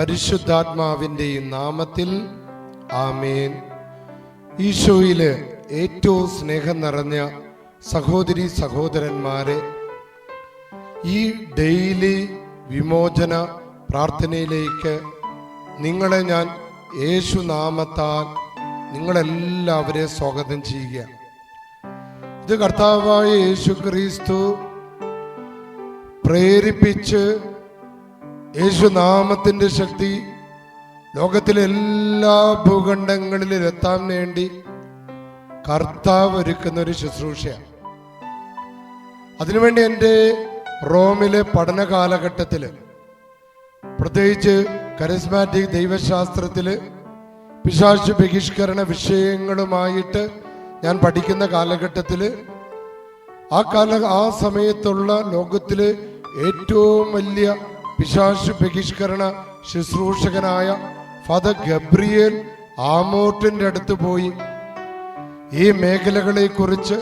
പരിശുദ്ധാത്മാവിന്റെയും നാമത്തിൽ ആമേൻ. ഈശോയിലെ ഏറ്റവും സ്നേഹം നിറഞ്ഞ സഹോദരി സഹോദരന്മാരെ ഈ ഡെയിലി വിമോചന പ്രാർത്ഥനയിലേക്ക് നിങ്ങളെ ഞാൻ യേശു നാമത്താൽ നിങ്ങളെല്ലാവരെ സ്വാഗതം ചെയ്യുക. ഇത് കർത്താവായ യേശു ക്രിസ്തു പ്രേരിപ്പിച്ച് യേശു നാമത്തിന്റെ ശക്തി ലോകത്തിലെ എല്ലാ ഭൂഖണ്ഡങ്ങളിലും എത്താൻ വേണ്ടി കർത്താവ് ഒരുക്കുന്ന ഒരു ശുശ്രൂഷയാണ്. അതിനുവേണ്ടി എന്റെ റോമിലെ പഠന കാലഘട്ടത്തിൽ പ്രത്യേകിച്ച് കരിസ്മാറ്റിക് ദൈവശാസ്ത്രത്തിൽ പിശാശ് ബഹിഷ്കരണ വിഷയങ്ങളുമായിട്ട് ഞാൻ പഠിക്കുന്ന കാലഘട്ടത്തിൽ ആ കാല ആ സമയത്തുള്ള ലോകത്തിലെ ഏറ്റവും വലിയ പിശാചു ബഹിഷ്കരണ ശുശ്രൂഷകനായ ഫാദർ ഗബ്രിയേൽ ആമോട്ടിന്റെ അടുത്ത് പോയി. ഈ മേഖലകളെക്കുറിച്ച്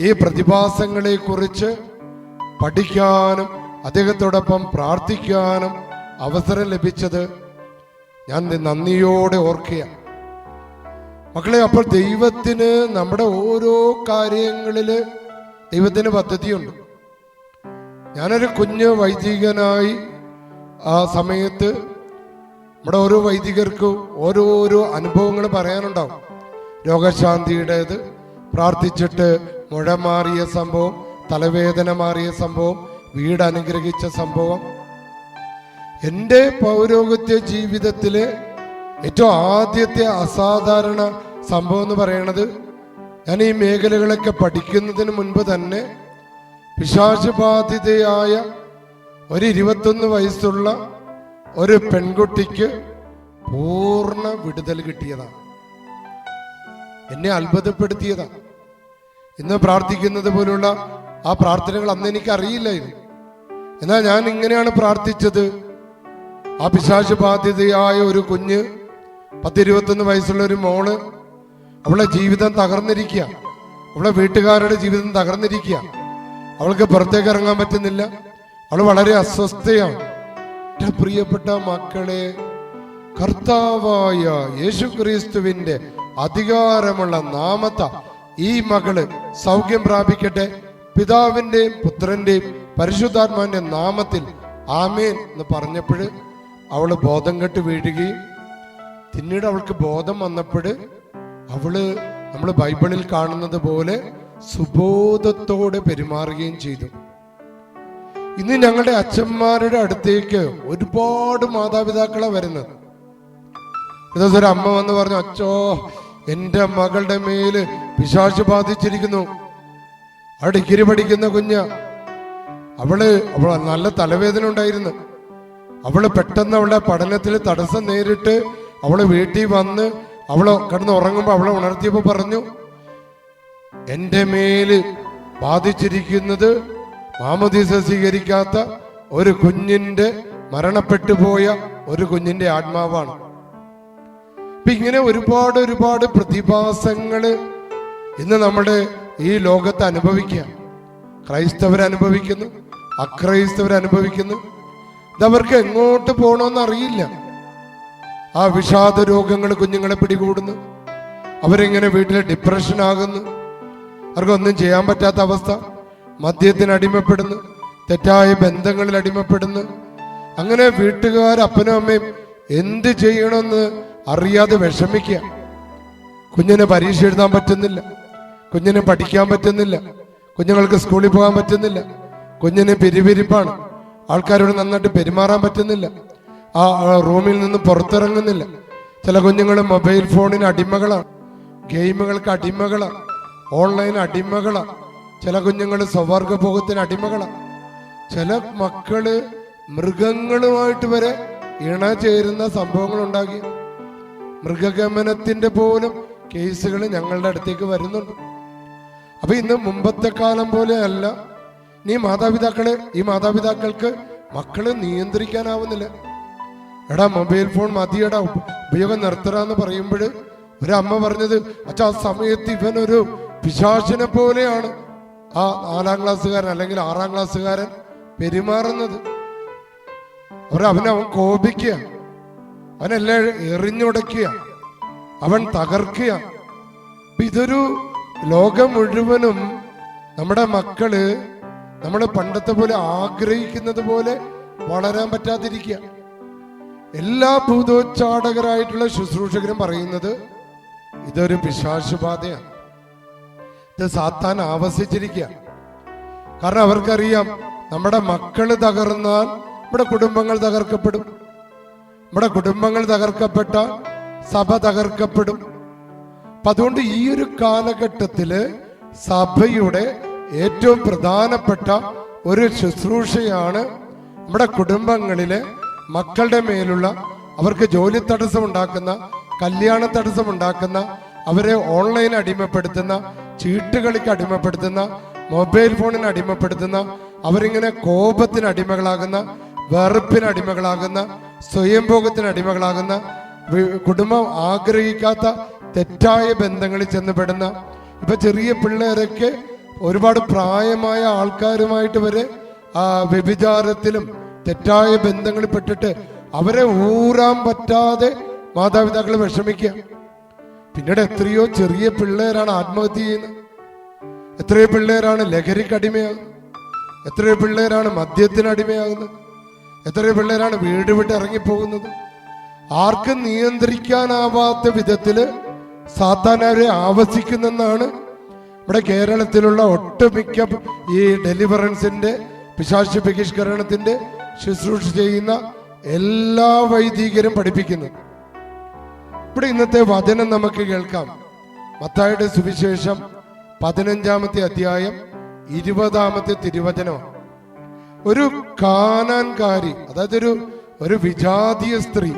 ഈ പ്രതിഭാസങ്ങളെക്കുറിച്ച് പഠിക്കാനും അദ്ദേഹത്തോടൊപ്പം പ്രാർത്ഥിക്കാനും അവസരം ലഭിച്ചത് ഞാൻ നന്ദിയോടെ ഓർക്കുക മക്കളെ അപ്പോൾ ദൈവത്തിന് നമ്മുടെ ഓരോ കാര്യങ്ങളിൽ ദൈവത്തിന് പദ്ധതിയുണ്ട്. ഞാനൊരു കുഞ്ഞ് വൈദികനായി ആ സമയത്ത് നമ്മുടെ ഓരോ വൈദികർക്കും ഓരോരോ അനുഭവങ്ങൾ പറയാനുണ്ടാവും. രോഗശാന്തിയുടേത് പ്രാർത്ഥിച്ചിട്ട് മുഴ മാറിയ സംഭവം തലവേദന മാറിയ സംഭവം വീട് അനുഗ്രഹിച്ച സംഭവം. എന്റെ പൗരോഗത്യ ജീവിതത്തിലെ ഏറ്റവും ആദ്യത്തെ അസാധാരണ സംഭവം എന്ന് പറയുന്നത് ഞാൻ ഈ മേഖലകളൊക്കെ പഠിക്കുന്നതിന് മുൻപ് തന്നെ പിശാചബാധിതയായ ഒരു ഇരുപത്തൊന്ന് വയസ്സുള്ള ഒരു പെൺകുട്ടിക്ക് പൂർണ വിടുതൽ കിട്ടിയതാണ് എന്നെ അത്ഭുതപ്പെടുത്തിയതാണ് ഇന്ന് പ്രാർത്ഥിക്കുന്നത് പോലുള്ള ആ പ്രാർത്ഥനകൾ അന്ന് എനിക്ക് അറിയില്ലായിരുന്നു എന്നാൽ ഞാൻ ഇങ്ങനെയാണ് പ്രാർത്ഥിച്ചത്. ആ പിശാച ബാധ്യതയായ ഒരു കുഞ്ഞ് പത്തിരുപത്തൊന്ന് വയസ്സുള്ള ഒരു മോൾ അവളെ ജീവിതം തകർന്നിരിക്കുക. അവളെ വീട്ടുകാരുടെ ജീവിതം തകർന്നിരിക്കുക. അവൾക്ക് പുറത്തേക്ക് ഇറങ്ങാൻ പറ്റുന്നില്ല. അവൾ വളരെ അസ്വസ്ഥയാണ്. എന്റെ പ്രിയപ്പെട്ട മക്കളെ കർത്താവായ യേശു ക്രിസ്തുവിന്റെ അധികാരമുള്ള നാമത്ത ഈ മകൾ സൗഖ്യം പ്രാപിക്കട്ടെ. പിതാവിന്റെയും പുത്രന്റെയും പരിശുദ്ധാത്മാവിന്റെ നാമത്തിൽ ആമേൻ എന്ന് പറഞ്ഞപ്പോൾ അവൾ ബോധം കെട്ട് വീഴുകയും പിന്നീട് അവൾക്ക് ബോധം വന്നപ്പോൾ അവൾ നമ്മൾ ബൈബിളിൽ കാണുന്നത് പോലെ സുബോധത്തോടെ പെരുമാറുകയും ചെയ്തു. ഇന്ന് ഞങ്ങളുടെ അച്ഛന്മാരുടെ അടുത്തേക്ക് ഒരുപാട് മാതാപിതാക്കളെ വരുന്നത്. ഇതൊരു ഒരു അമ്മ വന്ന് പറഞ്ഞു അച്ചോ എന്റെ മകളുടെ മേൽ പിശാച് ബാധിച്ചിരിക്കുന്നു. ആ ഡിഗ്രി പഠിക്കുന്ന കുഞ്ഞ. അവൾ അവൾ നല്ല തലവേദന ഉണ്ടായിരുന്നു. അവൾ പെട്ടെന്ന് അവളുടെ പഠനത്തിൽ തടസ്സം നേരിട്ട് അവൾ വീട്ടിൽ വന്ന് അവൾ കിടന്ന് ഉറങ്ങുമ്പോൾ അവളെ ഉണർത്തിയപ്പോൾ പറഞ്ഞു എന്റെ മേൽ ബാധിച്ചിരിക്കുന്നത് മാമദീസ സ്വീകരിക്കാത്ത ഒരു കുഞ്ഞിന്റെ മരണപ്പെട്ടു പോയ ഒരു കുഞ്ഞിന്റെ ആത്മാവാണ്. ഇപ്പൊ ഇങ്ങനെ ഒരുപാട് ഒരുപാട് പ്രതിഭാസങ്ങൾ ഇന്ന് നമ്മുടെ ഈ ലോകത്ത് അനുഭവിക്കുക. അക്രൈസ്തവർ അനുഭവിക്കുന്നു ഇതവർക്ക് എങ്ങോട്ട് പോകണമെന്ന് അറിയില്ല. ആ വിഷാദ രോഗങ്ങൾ കുഞ്ഞുങ്ങളെ പിടികൂടുന്നു. അവരിങ്ങനെ വീട്ടിലെ ഡിപ്രഷൻ ആകുന്നു. അവർക്കൊന്നും ചെയ്യാൻ പറ്റാത്ത അവസ്ഥ. മദ്യത്തിന് അടിമപ്പെടുന്നു. തെറ്റായ ബന്ധങ്ങളിൽ അടിമപ്പെടുന്നു. അങ്ങനെ വീട്ടുകാർ അപ്പനും അമ്മയും എന്ത് ചെയ്യണമെന്ന് അറിയാതെ വിഷമിക്കുക. കുഞ്ഞിന് പരീക്ഷ എഴുതാൻ പറ്റുന്നില്ല. കുഞ്ഞിന് പഠിക്കാൻ പറ്റുന്നില്ല. കുഞ്ഞുങ്ങൾക്ക് സ്കൂളിൽ പോകാൻ പറ്റുന്നില്ല. കുഞ്ഞിന് പിരിപിരിപ്പാണ്. ആൾക്കാരോട് നന്നായിട്ട് പെരുമാറാൻ പറ്റുന്നില്ല. ആ റൂമിൽ നിന്ന് പുറത്തിറങ്ങുന്നില്ല. ചില കുഞ്ഞുങ്ങൾ മൊബൈൽ ഫോണിന് അടിമകളാണ്. ഗെയിമുകൾക്ക് അടിമകളാണ്. ഓൺലൈൻ അടിമകളാണ് ചില കുഞ്ഞുങ്ങൾ സ്വവർഗഭോഗത്തിന് അടിമകളാണ് ചില മക്കൾ മൃഗങ്ങളുമായിട്ട് വരെ ഇണ ചേരുന്ന സംഭവങ്ങൾ ഉണ്ടാക്കി മൃഗഗമനത്തിന്റെ പോലും കേസുകൾ ഞങ്ങളുടെ അടുത്തേക്ക് വരുന്നുണ്ട്. അപ്പൊ ഇന്ന് മുമ്പത്തെ കാലം പോലെ അല്ല. നീ മാതാപിതാക്കളെ ഈ മാതാപിതാക്കൾക്ക് മക്കളെ നിയന്ത്രിക്കാനാവുന്നില്ല. എടാ മൊബൈൽ ഫോൺ മതിയടാ ഉപയോഗം നിർത്തരാന്ന് പറയുമ്പോൾ ഒരു അമ്മ പറഞ്ഞത് അച്ഛാ ആ സമയത്ത് ഇവനൊരു പിശാചിനെ പോലെയാണ് ആ നാലാം ക്ലാസ്സുകാരൻ അല്ലെങ്കിൽ ആറാം ക്ലാസ്സുകാരൻ പെരുമാറുന്നത്. അവരവനെ അവൻ കോപിക്കുക. അവനെല്ലാം എറിഞ്ഞുടക്കുക. അവൻ തകർക്കുക. ഇതൊരു ലോകം മുഴുവനും നമ്മുടെ മക്കൾ നമ്മൾ പണ്ടത്തെ പോലെ ആഗ്രഹിക്കുന്നത് പോലെ വളരാൻ പറ്റാതിരിക്കുക. എല്ലാ ഭൂതോച്ചാടകരായിട്ടുള്ള ശുശ്രൂഷകരും പറയുന്നത് ഇതൊരു പിശാശുബാധയാണ് സാത്താൻ ആവസിച്ചിരിക്കുക കാരണം അവർക്കറിയാം നമ്മുടെ മക്കൾ തകർന്നാൽ നമ്മുടെ കുടുംബങ്ങൾ തകർക്കപ്പെടും. നമ്മുടെ കുടുംബങ്ങൾ തകർക്കപ്പെട്ട സഭ തകർക്കപ്പെടും. അപ്പൊ അതുകൊണ്ട് ഈ ഒരു കാലഘട്ടത്തിൽ സഭയുടെ ഏറ്റവും പ്രധാനപ്പെട്ട ഒരു ശുശ്രൂഷയാണ് നമ്മുടെ കുടുംബങ്ങളിലെ മക്കളുടെ മേലുള്ള അവർക്ക് ജോലി തടസ്സം ഉണ്ടാക്കുന്ന കല്യാണ തടസ്സം ഉണ്ടാക്കുന്ന അവരെ ഓൺലൈൻ അടിമപ്പെടുത്തുന്ന ചീട്ടുകളിക്ക് അടിമപ്പെടുത്തുന്ന മൊബൈൽ ഫോണിന് അടിമപ്പെടുത്തുന്ന അവരിങ്ങനെ കോപത്തിന് അടിമകളാകുന്ന വെറുപ്പിന് അടിമകളാകുന്ന സ്വയംഭോഗത്തിന് അടിമകളാകുന്ന കുടുംബം ആഗ്രഹിക്കാത്ത തെറ്റായ ബന്ധങ്ങളിൽ ചെന്നപ്പെടുന്ന ഇപ്പൊ ചെറിയ പിള്ളേരൊക്കെ ഒരുപാട് പ്രായമായ ആൾക്കാരുമായിട്ട് വരെ വ്യഭിചാരത്തിലും തെറ്റായ ബന്ധങ്ങളിൽ പെട്ടിട്ട് അവരെ ഊരാൻ പറ്റാതെ മാതാപിതാക്കൾ വിഷമിക്കുക. പിന്നീട് എത്രയോ ചെറിയ പിള്ളേരാണ് ആത്മഹത്യ ചെയ്യുന്നത്. എത്രയോ പിള്ളേരാണ് ലഹരിക്ക് അടിമയാകുന്നത്. എത്രയോ പിള്ളേരാണ് മദ്യത്തിന് അടിമയാകുന്നത്. എത്രയോ പിള്ളേരാണ് വീട് വിട്ട് ഇറങ്ങിപ്പോകുന്നത്. ആർക്കും നിയന്ത്രിക്കാനാവാത്ത വിധത്തിൽ സാത്താനവരെ ആവസിക്കുന്നെന്നാണ് ഇവിടെ കേരളത്തിലുള്ള ഒട്ടുമിക്ക ഈ ഡെലിവറൻസിന്റെ പിശാശി ബഹിഷ്കരണത്തിന്റെ ശുശ്രൂഷ ചെയ്യുന്ന എല്ലാ വൈദികരും പഠിപ്പിക്കുന്നത്. ഇവിടെ ഇന്നത്തെ വചനം നമുക്ക് കേൾക്കാം. മത്തായുടെ സുവിശേഷം പതിനഞ്ചാമത്തെ അധ്യായം ഇരുപതാമത്തെ തിരുവചനമാണ് ഒരു കാനാൻകാരി അതായത് ഒരു ഒരു വിജാതീയ സ്ത്രീ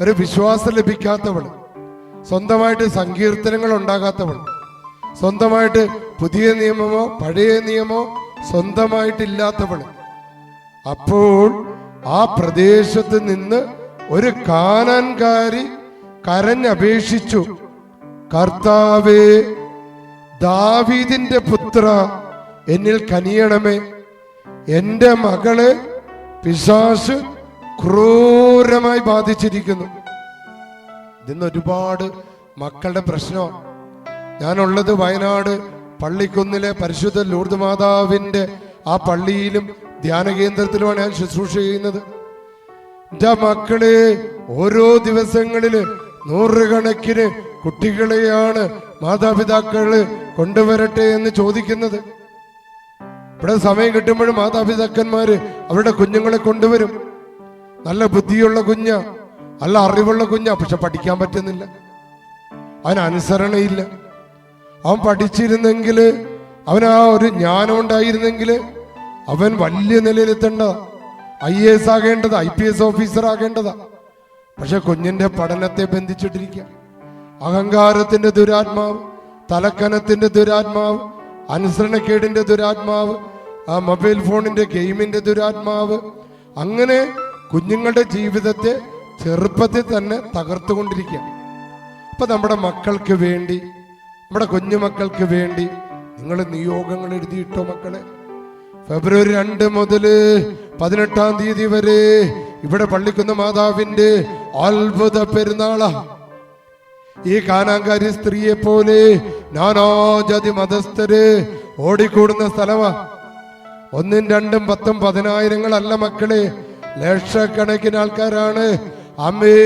ഒരു വിശ്വാസം ലഭിക്കാത്തവൾ സ്വന്തമായിട്ട് സങ്കീർത്തനങ്ങൾ ഉണ്ടാകാത്തവൾ സ്വന്തമായിട്ട് പുതിയ നിയമമോ പഴയ നിയമോ സ്വന്തമായിട്ടില്ലാത്തവൾ. അപ്പോൾ ആ പ്രദേശത്ത് നിന്ന് ഒരു കാനാൻകാരി കരഞ്ഞപേക്ഷിച്ചു കർത്താവേ ദാവീദിന്റെ പുത്ര എന്നിൽ കനിയണമേ. എന്റെ മകളെ പിശാസ് ക്രൂരമായി ബാധിച്ചിരിക്കുന്നു. ഇതിന്ന് ഒരുപാട് മക്കളുടെ പ്രശ്നമാണ്. ഞാനുള്ളത് വയനാട് പള്ളിക്കുന്നിലെ പരിശുദ്ധ ലൂർദ് മാതാവിന്റെ ആ പള്ളിയിലും ധ്യാന കേന്ദ്രത്തിലുമാണ് ഞാൻ ശുശ്രൂഷ ചെയ്യുന്നത്. എന്റെ മക്കളെ ഓരോ ദിവസങ്ങളിൽ നൂറുകണക്കിന് കുട്ടികളെയാണ് മാതാപിതാക്കൾ കൊണ്ടുവരട്ടെ എന്ന് ചോദിക്കുന്നത്. ഇവിടെ സമയം കിട്ടുമ്പോഴും മാതാപിതാക്കന്മാര് അവരുടെ കുഞ്ഞുങ്ങളെ കൊണ്ടുവരും. നല്ല ബുദ്ധിയുള്ള കുഞ്ഞ നല്ല അറിവുള്ള കുഞ്ഞ പക്ഷെ പഠിക്കാൻ പറ്റുന്നില്ല. അവന് അനുസരണയില്ല. അവൻ പഠിച്ചിരുന്നെങ്കിൽ അവൻ ആ ഒരു ജ്ഞാനം ഉണ്ടായിരുന്നെങ്കിൽ അവൻ വലിയ നിലയിലെത്തേണ്ടതാ ഐ എ എസ് ആകേണ്ടതാ ഐ പി എസ് ഓഫീസർ ആകേണ്ടതാ പക്ഷെ കുഞ്ഞിന്റെ പഠനത്തെ ബന്ധിച്ചിട്ടിരിക്കുക അഹങ്കാരത്തിന്റെ ദുരാത്മാവ് തലക്കനത്തിന്റെ ദുരാത്മാവ് അനുസരണക്കേടിന്റെ ദുരാത്മാവ് ആ മൊബൈൽ ഫോണിന്റെ ഗെയിമിന്റെ ദുരാത്മാവ് അങ്ങനെ കുഞ്ഞുങ്ങളുടെ ജീവിതത്തെ ചെറുപ്പത്തിൽ തന്നെ തകർത്തുകൊണ്ടിരിക്കുക അപ്പൊ നമ്മുടെ മക്കൾക്ക് വേണ്ടി നമ്മുടെ കുഞ്ഞുമക്കൾക്ക് വേണ്ടി നിങ്ങൾ നിയോഗങ്ങൾ എഴുതിയിട്ടോ മക്കളെ? ഫെബ്രുവരി രണ്ട് മുതൽ പതിനെട്ടാം തീയതി വരെ ഇവിടെ പള്ളിക്കുന്ന മാതാവിന്റെ അത്ഭുത പെരുന്നാളാ. ഈ കാനാങ്കാരി സ്ത്രീയെ പോലെ നാനാജാതി മതസ്ഥര് ഓടിക്കൂടുന്ന സ്ഥലമാ ഒന്നും രണ്ടും പത്തും പതിനായിരങ്ങളല്ല മക്കളെ. ലക്ഷക്കണക്കിന് ആൾക്കാരാണ് അമ്മേ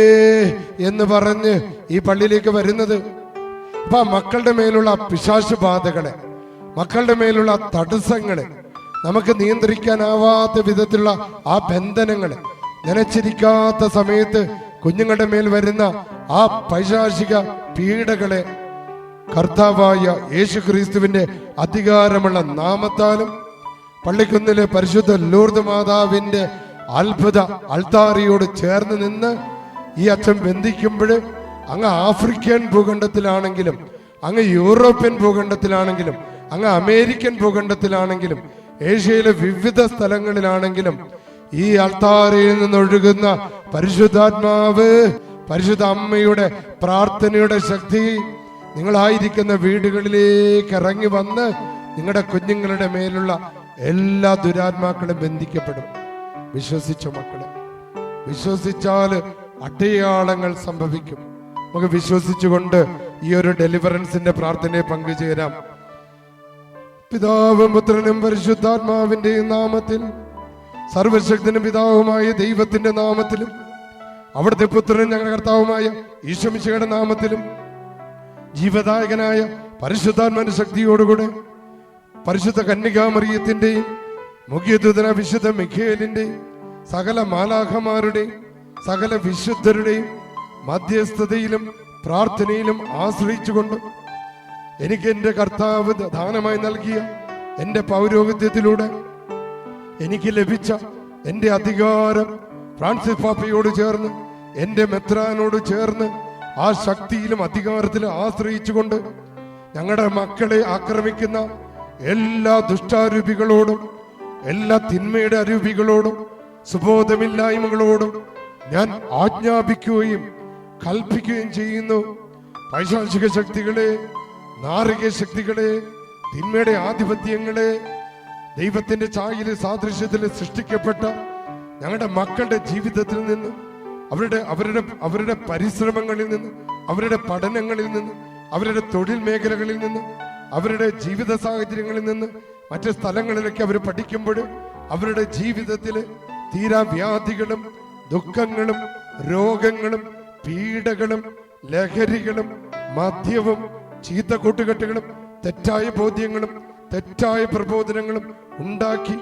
എന്ന് പറഞ്ഞ് ഈ പള്ളിയിലേക്ക് വരുന്നത്. അപ്പൊ മക്കളുടെ മേലുള്ള പിശാശു ബാധകളെ മക്കളുടെ മേലുള്ള തടസ്സങ്ങളെ നമുക്ക് നിയന്ത്രിക്കാനാവാത്ത വിധത്തിലുള്ള ആ ബന്ധനങ്ങളെ നനച്ചിരിക്കാത്ത സമയത്ത് കുഞ്ഞുങ്ങളുടെ മേൽ വരുന്ന ആ പൈശാചിക പീഡകളെ കർത്താവായ യേശു ക്രിസ്തുവിന്റെ അധികാരമുള്ള നാമത്താലും പള്ളിക്കുന്നിലെ പരിശുദ്ധ ലൂർദ് മാതാവിന്റെ അത്ഭുത അൾത്താറിയോട് ചേർന്ന് നിന്ന് ഈ അച്ഛൻ ബന്ധിക്കുമ്പോൾ അങ്ങ് ആഫ്രിക്കൻ ഭൂഖണ്ഡത്തിലാണെങ്കിലും അങ്ങ് യൂറോപ്യൻ ഭൂഖണ്ഡത്തിലാണെങ്കിലും അങ്ങ് അമേരിക്കൻ ഭൂഖണ്ഡത്തിലാണെങ്കിലും ഏഷ്യയിലെ വിവിധ സ്ഥലങ്ങളിലാണെങ്കിലും ഈ അൾത്താരയിൽ നിന്നൊഴുകുന്ന പരിശുദ്ധാത്മാവ് പരിശുദ്ധ അമ്മയുടെ പ്രാർത്ഥനയുടെ ശക്തി നിങ്ങളായിരിക്കുന്ന വീടുകളിലേക്ക് ഇറങ്ങി വന്ന് നിങ്ങളുടെ കുഞ്ഞുങ്ങളുടെ മേലുള്ള എല്ലാ ദുരാത്മാക്കളും ബന്ധിക്കപ്പെടും. വിശ്വസിച്ച മക്കളെ വിശ്വസിച്ചാൽ അടയാളങ്ങൾ സംഭവിക്കും. നമുക്ക് വിശ്വസിച്ചുകൊണ്ട് ഈ ഒരു ഡെലിവറൻസിന്റെ പ്രാർത്ഥനയെ പങ്കുചേരാം. പിതാവും പുത്രനും പരിശുദ്ധാത്മാവിന്റെയും നാമത്തിൽ സർവശക്തനും പിതാവുമായ ദൈവത്തിന്റെ നാമത്തിലും അവിടുത്തെ പുത്രനും ഞങ്ങളുടെ കർത്താവുമായ ഈശ്വമിശയുടെ നാമത്തിലും ജീവദായകനായ പരിശുദ്ധാത്മാന്റെ ശക്തിയോടുകൂടെ പരിശുദ്ധ കന്യകാമറിയത്തിന്റെയും മുഖ്യദൂതന വിശുദ്ധ മിഖേലിന്റെയും സകല മാലാഖമാരുടെയും സകല വിശുദ്ധരുടെയും മധ്യസ്ഥതയിലും പ്രാർത്ഥനയിലും ആശ്രയിച്ചുകൊണ്ട് എനിക്ക് എന്റെ കർത്താവ് ദാനമായി നൽകിയ എന്റെ പൗരോഹിത്യത്തിലൂടെ എനിക്ക് ലഭിച്ച എന്റെ അധികാരം ഫ്രാൻസിസ് പാപ്പയോട് ചേർന്ന് എന്റെ മെത്രാനോട് ചേർന്ന് ആ ശക്തിയിലും അധികാരത്തിലും ആശ്രയിച്ചുകൊണ്ട് ഞങ്ങളുടെ മക്കളെ ആക്രമിക്കുന്ന എല്ലാ ദുഷ്ടാരൂപികളോടും എല്ലാ തിന്മയുടെ അരൂപികളോടും സുബോധമില്ലായ്മകളോടും ഞാൻ ആജ്ഞാപിക്കുകയും കൽപ്പിക്കുകയും ചെയ്യുന്നു. പൈശാചിക ശക്തികളെ നാറിക ശക്തികളെ തിന്മയുടെ ആധിപത്യങ്ങളെ ദൈവത്തിന്റെ ചായയിലെ സാദൃശ്യത്തിൽ സൃഷ്ടിക്കപ്പെട്ട ഞങ്ങളുടെ മക്കളുടെ ജീവിതത്തിൽ നിന്ന് അവരുടെ അവരുടെ അവരുടെ പരിശ്രമങ്ങളിൽ നിന്ന് അവരുടെ പഠനങ്ങളിൽ നിന്ന് അവരുടെ തൊഴിൽ മേഖലകളിൽ നിന്ന് അവരുടെ ജീവിത സാഹചര്യങ്ങളിൽ നിന്ന് മറ്റ് സ്ഥലങ്ങളിലൊക്കെ അവർ പഠിക്കുമ്പോൾ അവരുടെ ജീവിതത്തിൽ തീരാ വ്യാധികളും ദുഃഖങ്ങളും രോഗങ്ങളും പീഡകളും ലഹരികളും മദ്യവും ചീത്ത കൂട്ടുകെട്ടുകളും തെറ്റായ ബോധ്യങ്ങളും തെറ്റായ പ്രബോധനങ്ങളും ഉണ്ടാക്കി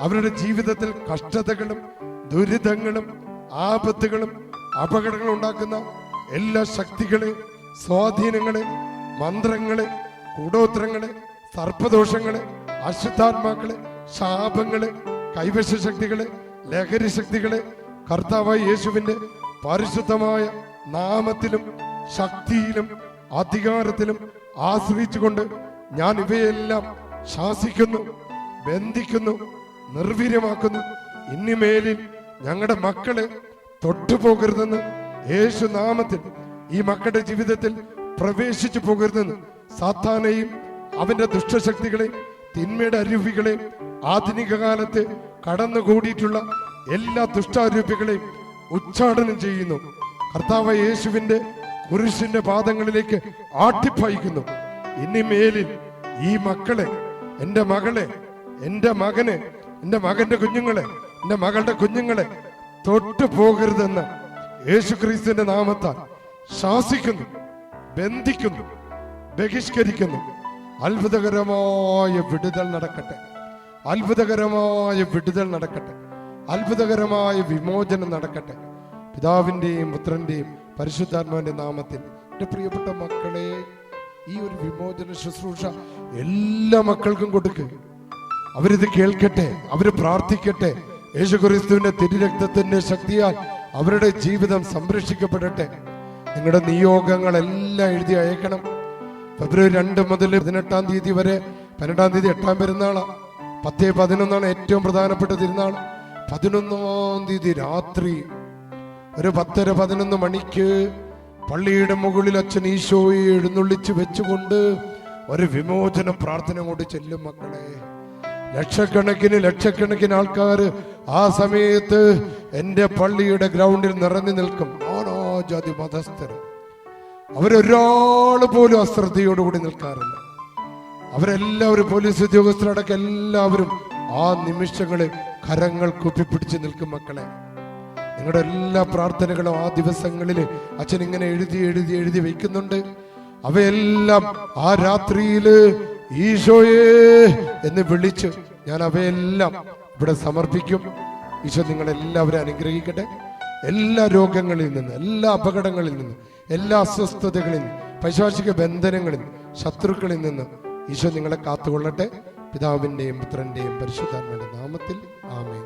അവരുടെ ജീവിതത്തിൽ കഷ്ടതകളും ദുരിതങ്ങളും ആപത്തുകളും അപകടങ്ങളും ഉണ്ടാക്കുന്ന എല്ലാ ശക്തികളെ സ്വാധീനങ്ങളെ മന്ത്രങ്ങളെ കൂടോത്രങ്ങളെ സർപ്പദോഷങ്ങളെ അശുദ്ധാത്മാക്കളെ ശാപങ്ങളെ കൈവശ ശക്തികളെ ലഹരി ശക്തികളെ കർത്താവായ യേശുവിന്റെ പരിശുദ്ധമായ നാമത്തിലും ശക്തിയിലും അധികാരത്തിലും ആശ്രയിച്ചുകൊണ്ട് ഞാൻ ഇവയെല്ലാം ശാസിക്കുന്നു ബന്ധിക്കുന്നു നിർവീര്യമാക്കുന്നു. ഇനിമേലിൽ ഞങ്ങളുടെ മക്കളെ തൊട്ടുപോകരുതെന്ന് യേശു നാമത്തിൽ ഈ മക്കളുടെ ജീവിതത്തിൽ പ്രവേശിച്ചു പോകരുതെന്ന് സാത്താനെയും അവന്റെ ദുഷ്ടശക്തികളെയും തിന്മയുടെ അരൂപികളെയും ആധുനിക കാലത്ത് കടന്നുകൂടിയിട്ടുള്ള എല്ലാ ദുഷ്ടാരൂപികളെയും ഉച്ചാടനം ചെയ്യുന്നു. കർത്താവ് യേശുവിന്റെ കുരിശിന്റെ പാദങ്ങളിലേക്ക് ആട്ടിപ്പായിക്കുന്നു. ഇനി മേലിൽ ഈ മക്കളെ എന്റെ മകളെ എന്റെ മകന് എന്റെ മകന്റെ കുഞ്ഞുങ്ങളെ എന്റെ മകളുടെ കുഞ്ഞുങ്ങളെ തൊട്ടു പോകരുതെന്ന് യേശു ക്രിസ്തുവിന്റെ നാമത്താൽ ശാസിക്കുന്നു ബന്ധിക്കുന്നു ബഹിഷ്കരിക്കുന്നു. അത്ഭുതകരമായ വിടുതൽ നടക്കട്ടെ. അത്ഭുതകരമായ വിടുതൽ നടക്കട്ടെ. അത്ഭുതകരമായ വിമോചനം നടക്കട്ടെ. പിതാവിന്റെയും പുത്രന്റെയും പരിശുദ്ധാത്മാവിന്റെ നാമത്തിൽ എന്റെ പ്രിയപ്പെട്ട മക്കളെ ഈ ഒരു വിമോചന ശുശ്രൂഷ എല്ലാ മക്കൾക്കും കൊടുക്ക്. അവരിത് കേൾക്കട്ടെ അവർ പ്രാർത്ഥിക്കട്ടെ. യേശുക്രിസ്തുവിന്റെ തിരുരക്തത്തിന്റെ ശക്തിയാൽ അവരുടെ ജീവിതം സംരക്ഷിക്കപ്പെടട്ടെ. നിങ്ങളുടെ നിയോഗങ്ങളെല്ലാം എഴുതി അയക്കണം. ഫെബ്രുവരി രണ്ട് മുതൽ പതിനെട്ടാം തീയതി വരെ പതിനെട്ടാം തീയതി എട്ടാം പെരുന്നാളാണ് പത്തേ പതിനൊന്നാണ് ഏറ്റവും പ്രധാനപ്പെട്ട തിരുനാൾ പതിനൊന്നാം തീയതി രാത്രി ഒരു പത്തര പതിനൊന്ന് മണിക്ക് പള്ളിയുടെ മുകളിൽ അച്ഛൻ ഈശോയെ എഴുന്നള്ളിച്ച് വെച്ചുകൊണ്ട് ഒരു വിമോചനം പ്രാർത്ഥന കൊണ്ട് ചെല്ലും മക്കളെ. ലക്ഷക്കണക്കിന് ലക്ഷക്കണക്കിന് ആൾക്കാർ ആ സമയത്ത് എന്റെ പള്ളിയുടെ ഗ്രൗണ്ടിൽ നിറഞ്ഞു നിൽക്കും. നാനാജാതി മതസ്ഥർ അവരൊരാൾ പോലും അശ്രദ്ധയോടുകൂടി നിൽക്കാറില്ല. അവരെല്ലാവരും പോലീസ് ഉദ്യോഗസ്ഥരടക്കം എല്ലാവരും ആ നിമിഷങ്ങളിൽ കരങ്ങൾ കുപ്പിപ്പിടിച്ച് നിൽക്കും മക്കളെ. നിങ്ങളുടെ എല്ലാ പ്രാർത്ഥനകളും ആ ദിവസങ്ങളിൽ അച്ഛൻ ഇങ്ങനെ എഴുതി എഴുതി എഴുതി വെക്കുന്നുണ്ട് അവയെല്ലാം ആ രാത്രിയിൽ ഈശോയേ എന്ന് വിളിച്ച് ഞാൻ അവയെല്ലാം ഇവിടെ സമർപ്പിക്കും. ഈശോ നിങ്ങളെല്ലാവരും അനുഗ്രഹിക്കട്ടെ. എല്ലാ രോഗങ്ങളിൽ നിന്ന് എല്ലാ അപകടങ്ങളിൽ നിന്ന് എല്ലാ അസ്വസ്ഥതകളിൽ നിന്ന് പൈശാചിക ബന്ധനങ്ങളിൽ ശത്രുക്കളിൽ നിന്ന് ഈശോ നിങ്ങളെ കാത്തുകൊള്ളട്ടെ. പിതാവിന്റെയും പുത്രന്റെയും പരിശുദ്ധാത്മയുടെ നാമത്തിൽ ആമേൻ.